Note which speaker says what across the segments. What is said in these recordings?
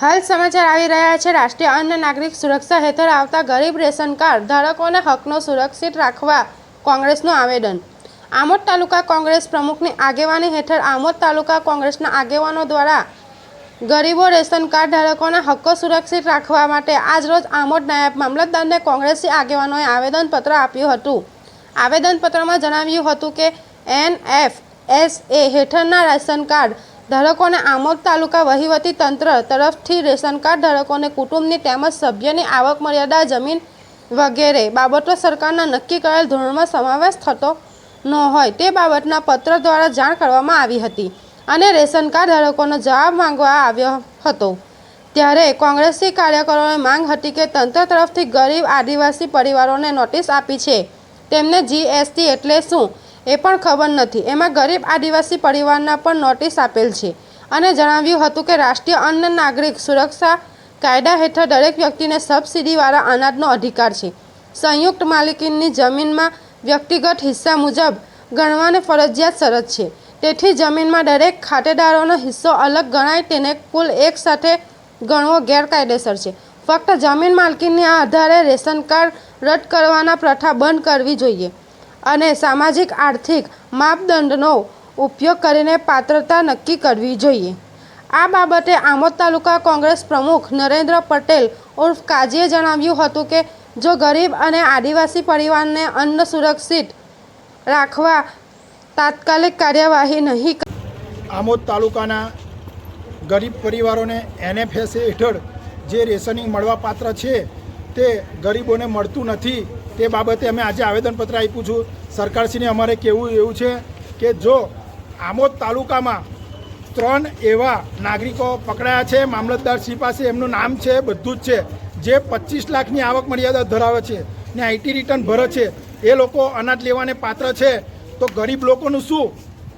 Speaker 1: હાલ સમાચાર આવી રહ્યા છે, રાષ્ટ્રીય અન્ન નાગરિક સુરક્ષા હેઠળ આવતા ગરીબ રેશન કાર્ડ ધારકોને હકનો સુરક્ષિત રાખવા કોંગ્રેસનું આવેદન. આમોદ તાલુકા કોંગ્રેસ પ્રમુખની આગેવાની હેઠળ આમોદ તાલુકા કોંગ્રેસના આગેવાનો દ્વારા ગરીબો રેશન કાર્ડ ધારકોના હક્કો સુરક્ષિત રાખવા માટે આજરોજ આમોદ નાયબ મામલતદારને કોંગ્રેસી આગેવાનોએ આવેદનપત્ર આપ્યું હતું. આવેદનપત્રમાં જણાવ્યું હતું કે, એન એફ એસ એ હેઠળના રેશન કાર્ડ ધારકોને આમોદ તાલુકા વહીવટી તંત્ર તરફથી રેશન કાર્ડ ધારકોને કુટુંબની તેમજ સભ્યની આવક મર્યાદા જમીન વગેરે બાબતો સરકારના નક્કી કરેલ ધોરણમાં સમાવેશ થતો ન હોય તે બાબતના પત્ર દ્વારા જાણ કરવામાં આવી હતી અને રેશન કાર્ડ ધારકોનો જવાબ માંગવા આવ્યો હતો. ત્યારે કોંગ્રેસી કાર્યકરોની માંગ હતી કે તંત્ર તરફથી ગરીબ આદિવાસી પરિવારોને નોટિસ આપી છે. તેમને જીએસટી એટલે શું? એ પણ ખબર નથી. એમાં ગરીબ આદિવાસી પરિવારના પણ નોટિસ આપેલ છે અને જણાવ્યું હતું કે રાષ્ટ્રીય અન્ન નાગરિક સુરક્ષા કાયદા હેઠળ દરેક વ્યક્તિને સબસિડીવાળા અનાજનો અધિકાર છે. સંયુક્ત માલિકીની જમીનમાં વ્યક્તિગત હિસ્સા મુજબ ગણવાને ફરજિયાત શરત છે. તેથી જમીનમાં દરેક ખાતેદારોનો હિસ્સો અલગ ગણાય તેને કુલ એક સાથે ગણવો ગેરકાયદેસર છે. ફક્ત જમીન માલકીના આધારે રેશન કાર્ડ રદ કરવાના પ્રથા બંધ કરવી જોઈએ. અને સામાજિક, આર્થિક માપદંડનો ઉપયોગ કરીને પાત્રતા નક્કી કરવી જોઈએ. આ બાબતે આમોદ તાલુકા કોંગ્રેસ પ્રમુખ નરેન્દ્ર પટેલ ઉર્ફ કાજીએ જણાવ્યું હતું કે, જો ગરીબ અને આદિવાસી પરિવારને અન્ન સુરક્ષિત રાખવા તાત્કાલિક કાર્યવાહી નહીં
Speaker 2: આમોદ તાલુકાના ગરીબ પરિવારોને એનએફએસએ હેઠળ જે રેશનિંગ મળવાપાત્ર છે, તે ગરીબોને મળતું નથી. તે બાબતે અમે આજે આવેદનપત્ર આપ્યું છું. સરકારશ્રીને અમારે કહેવું એવું છે કે જો આમોદ તાલુકામાં ત્રણ એવા નાગરિકો પકડાયા છે મામલતદારશ્રી પાસે એમનું નામ છે, બધું જ છે, જે પચીસ લાખની આવક મર્યાદા ધરાવે છે ને આઈટી રિટર્ન ભરે છે, એ લોકો અનાજ લેવાને પાત્ર છે, તો ગરીબ લોકોનું શું?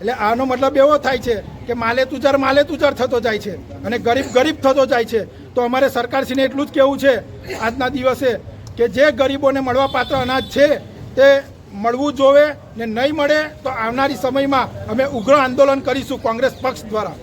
Speaker 2: એટલે આનો મતલબ એવો થાય છે કે માલે તુજાર માલે તુજાર થતો જાય છે અને ગરીબ ગરીબ થતો જાય છે. તો અમારે સરકારશ્રીને એટલું જ કહેવું છે. આજના દિવસે કે જે ગરીબોને મળવાપાત્ર અનાજ છે, તે મળવું જોવે ને નહીં મળે તો આવનારી સમયમાં અમે ઉગ્ર આંદોલન કરીશું કોંગ્રેસ પક્ષ દ્વારા.